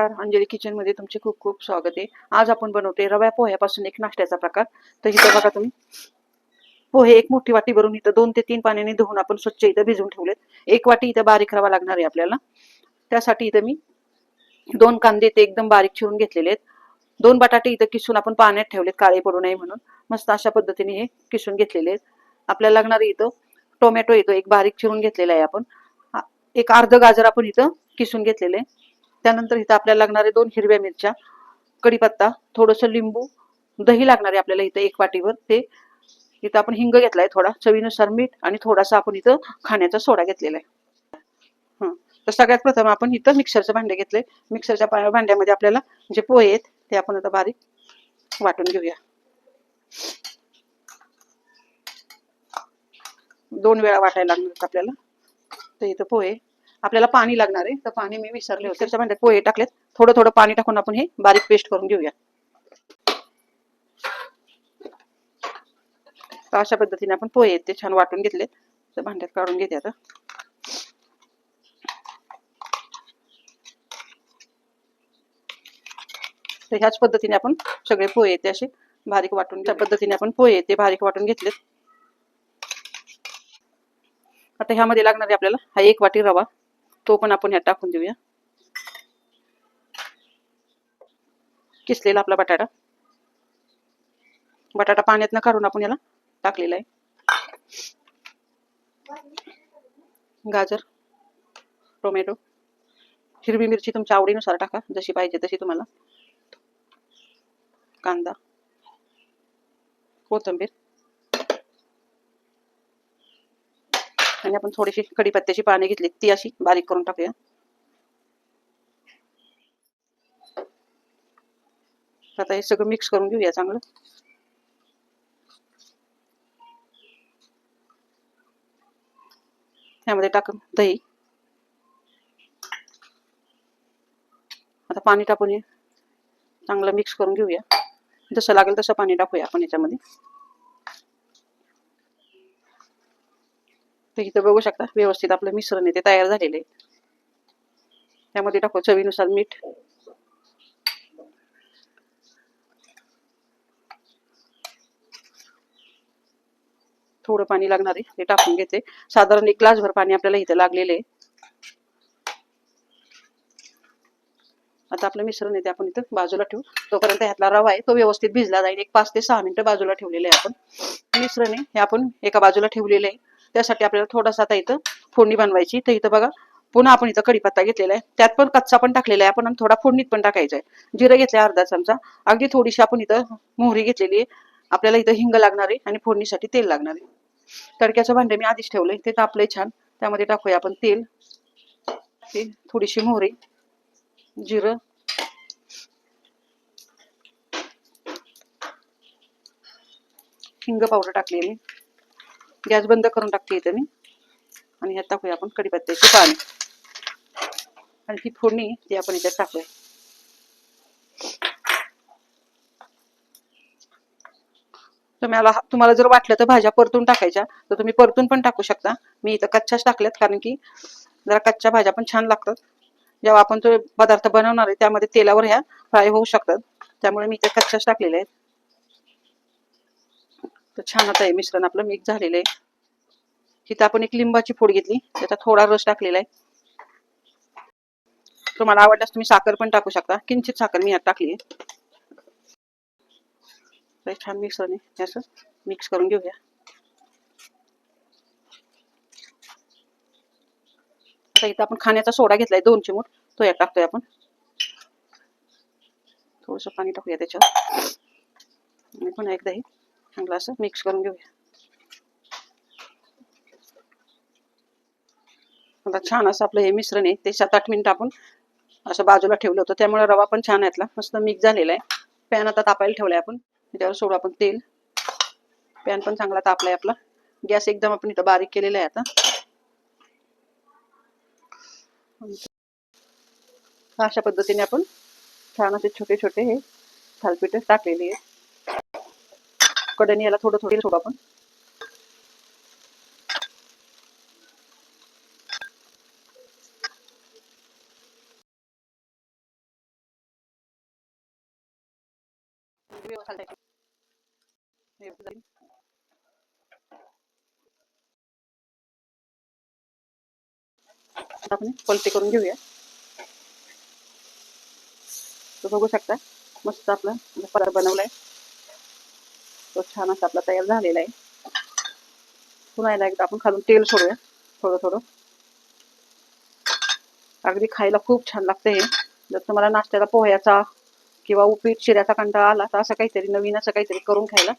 नमस्कार अंजली किचनमध्ये तुमचे खूप खूप स्वागत आहे. आज आपण बनवते रव्या पोह्यापासून एक नाश्त्याचा प्रकार. तर इथं बघा तुम्ही. पोहे एक मोठी वाटी भरून इथं दोन ते तीन पाण्याने धुवून आपण स्वच्छ इथं भिजून ठेवलेत. एक वाटी इथं बारीक रवा लागणार आहे आपल्याला. त्यासाठी इथं मी दोन कांदे ते एकदम बारीक चिरून घेतलेले आहेत. दोन बटाटे इथं किसून आपण पाण्यात ठेवलेत काळे पडू नये म्हणून. मस्त अशा पद्धतीने हे किसून घेतलेले आहेत. आपल्याला लागणार इथं टोमॅटो येतो एक बारीक चिरून घेतलेला आहे आपण. एक अर्ध गाजर आपण इथं किसून घेतलेले आहे. त्यानंतर इथं आपल्याला लागणारे दोन हिरव्या मिरच्या कढीपत्ता थोडंसं लिंबू दही लागणार आहे आपल्याला इथं एक वाटीवर. ते इथं आपण हिंग घेतलाय थोडा चवीनुसार मीठ आणि थोडासा आपण इथं खाण्याचा सोडा घेतलेला आहे. हं. तर सगळ्यात प्रथम आपण इथं मिक्सरचं भांडे घेतलंय. मिक्सरच्या भांड्यामध्ये आपल्याला जे पोहे आहेत ते आपण आता बारीक वाटून घेऊया. दोन वेळा वाटायला लागणार आपल्याला. तर इथं पोहे आपल्याला पाणी लागणार आहे. तर पाणी मी विसरले होते. त्याच्या भांड्यात पोहे टाकलेत. थोडं थोडं पाणी टाकून आपण हे बारीक पेस्ट करून घेऊया. तर अशा पद्धतीने आपण पोहे ते छान वाटून घेतले तर भांड्यात काढून घेते आता. तर ह्याच पद्धतीने आपण सगळे पोहे ते असे बारीक वाटून त्या पद्धतीने आपण पोहे ते बारीक वाटून घेतलेत. आता ह्यामध्ये लागणार आहे आपल्याला हा एक वाटी रवा. तो पण आपण ह्यात टाकून देऊया. किसलेला आपला बटाटा. बटाटा पाण्यात काढून आपण याला टाकलेला आहे. गाजर टोमॅटो हिरवी मिरची तुमच्या आवडीनुसार टाका जशी पाहिजे तशी तुम्हाला. कांदा कोथिंबीर आणि आपण थोडीशी कढीपत्त्याची पाने घेतली ती अशी बारीक करून टाकूया. आता हे सगळं मिक्स करून घेऊया चांगलं. त्यामध्ये टाकून दही. आता पाणी टाकून चांगलं मिक्स करून घेऊया. जसं लागेल तसं पाणी टाकूया आपण याच्यामध्ये. इथं बघू शकता व्यवस्थित आपलं मिश्रण येते तयार झालेलं आहे. त्यामध्ये टाकू चवीनुसार मीठ. थोडं पाणी लागणार आहे ते टाकून घेते. साधारण एक ग्लासभर पाणी आपल्याला इथे लागलेले आहे. आता आपलं मिश्रण आहे ते आपण इथं बाजूला ठेवू. तोपर्यंत ह्यातला रवा आहे तो व्यवस्थित भिजला जाईल. एक पाच ते सहा मिनिटं बाजूला ठेवलेले आहे आपण. मिश्रण आहे हे आपण एका बाजूला ठेवलेलं आहे. त्यासाठी आपल्याला थोडासा आता इथं फोडणी बनवायची. तर इथं बघा पुन्हा आपण इथं कढीपत्ता घेतलेला आहे. त्यात पण कच्चा पण टाकलेला आहे. आपण थोडा फोडणीत पण टाकायचा आहे. जिरं घेतलं अर्धा चमचा. अगदी थोडीशी आपण इथं मोहरी घेतलेली आहे. आपल्याला इथं हिंग लागणार आहे आणि फोडणीसाठी तेल लागणार आहे. तडक्याचं भांडे मी आधीच ठेवलंय. ते तापलंय छान. त्यामध्ये टाकूया आपण तेल. थोडीशी मोहरी जिरं. हिंग पावडर टाकली मी गॅस बंद करून टाकते इथं मी. आणि ह्यात टाकूया आपण कढीपत्त्याची पाणी आणि ती फोडणी ती आपण याच्यात टाकूया. तुम्हाला तुम्हाला जर वाटलं तर भाज्या परतून टाकायच्या तर तुम्ही परतून पण टाकू शकता. मी इथं कच्च्याच टाकल्यात कारण की जरा कच्च्या भाज्या पण छान लागतात. जेव्हा आपण तो पदार्थ बनवणार आहे त्यामध्ये तेलावर ह्या फ्राय होऊ शकतात. त्यामुळे मी इथे कच्च्याच टाकलेल्या आहेत. तर छान आता हे मिश्रण आपलं मिक्स झालेलं आहे. इथं आपण एक लिंबाची फोड घेतली त्याचा थोडा रस टाकलेला आहे. तुम्हाला आवडल्यास तुम्ही साखर पण टाकू शकता. किंचित साखर मी यात टाकली आहे. छान मिश्रण असं मिक्स करून घेऊया. आता इथं आपण खाण्याचा सोडा घेतलाय दोन चिमूट तो यात टाकतोय आपण. थोडस पाणी टाकूया त्याच्यावर पण पुन्हा एकदा हे चांगलं असं मिक्स करून घेऊया आता छान असं आपलं हे मिश्रण आहे ते सात आठ मिनिटं आपण असं बाजूला ठेवलं होतं त्यामुळे रवा पण छान यातला मस्त मिक्स झालेला आहे पॅन आता तापायला ठेवलाय आपण त्याच्यावर सोडू आपण तेल पॅन पण चांगला तापलाय आपला गॅस एकदम आपण इथं बारीक केलेला आहे आता अशा पद्धतीने आपण छान असे छोटे छोटे हे थालपीठ टाकलेली आहे कडेने याला थोडं थोडं ठेवू आपण. आपण पलटी करून घेऊया. बघू शकता मस्त आपला पदार्थ बनवलाय. तो छान असा आपला तयार झालेला आहे. पुन्हा याला एकदा आपण खालून तेल सोडूया थोडं थोडं. अगदी खायला खूप छान लागतं हे. जर तुम्हाला नाश्त्याला पोह्याचा किंवा उपीट शिऱ्याचा कंटाळा आला तर असं काहीतरी नवीन असं काहीतरी करून खायला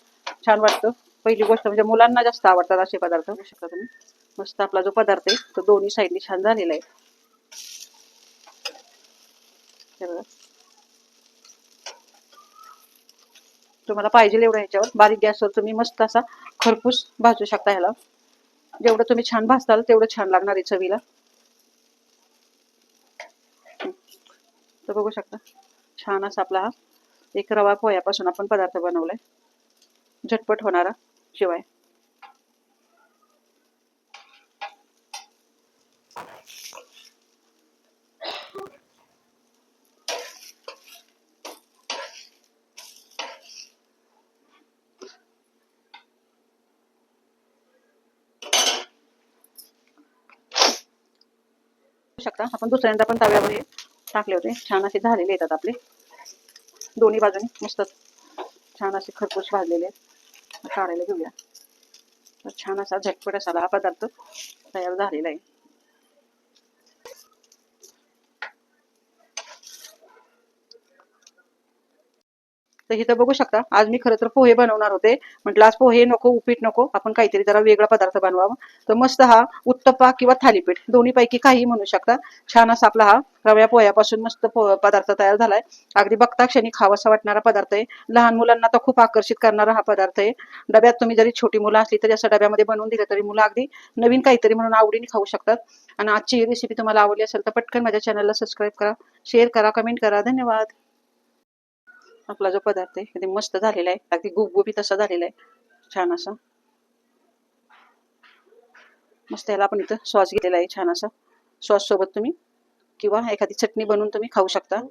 छान वाटतं. पहिली गोष्ट म्हणजे मुलांना जास्त आवडतात असे पदार्थ. बघू शकता तुम्ही? मस्त आपला जो पदार्थ आहे तो दोन्ही साईडनी छान झालेला आहे हे बघा. तुम्हाला पाहिजे एवढं ह्याच्यावर. बारीक गॅसवर तुम्ही मस्त असा खरपूस भाजू शकता ह्याला. जेवढं तुम्ही छान भाजताल तेवढं छान लागणार आहे चवीला. तर बघू शकता छान असा आपला हा एक रवा पोह्यापासून आपण पदार्थ बनवलाय. झटपट होणारा शिवाय. शकता. आपण दुसऱ्यांदा पण तव्यावर हे टाकले होते. छान असे झालेले येतात आपले. दोन्ही बाजूने मस्त छान असे खरपूस भाजलेले आहेत. काढायला घेऊया. तर छान असा झटपट असा हा पदार्थ तयार झालेला आहे. तर इथं बघू शकता. आज मी खरं तर पोहे बनवणार होते. म्हटलं आज पोहे नको उपीट नको. आपण काहीतरी जरा वेगळा पदार्थ बनवावा. तर मस्त हा उत्तप्पा किंवा थालीपीठ दोन्ही पैकी काही म्हणू शकता. छान असा आपला हा रव्या पोह्यापासून मस्त पदार्थ तयार झालाय. अगदी बघता क्षणी खावासा वाटणारा पदार्थ आहे. लहान मुलांना तर खूप आकर्षित करणारा हा पदार्थ आहे. डब्यात तुम्ही जरी छोटी मुलं असली तरी असं डब्यामध्ये बनवून दिलं तरी मुलं अगदी नवीन काहीतरी म्हणून आवडीने खाऊ शकतात. आणि आजची ही रेसिपी तुम्हाला आवडली असेल तर पटकन माझ्या चॅनलला सबस्क्राईब करा शेअर करा कमेंट करा. धन्यवाद. आपला जो पदार्थ आहे ते मस्त झालेला आहे. अगदी गुबगुबीत असा झालेला आहे. छान असा. मस्त याला आपण इथं सॉस घेतलेला आहे छान असा. सॉस सोबत तुम्ही किंवा एखादी चटणी बनवून तुम्ही खाऊ शकता.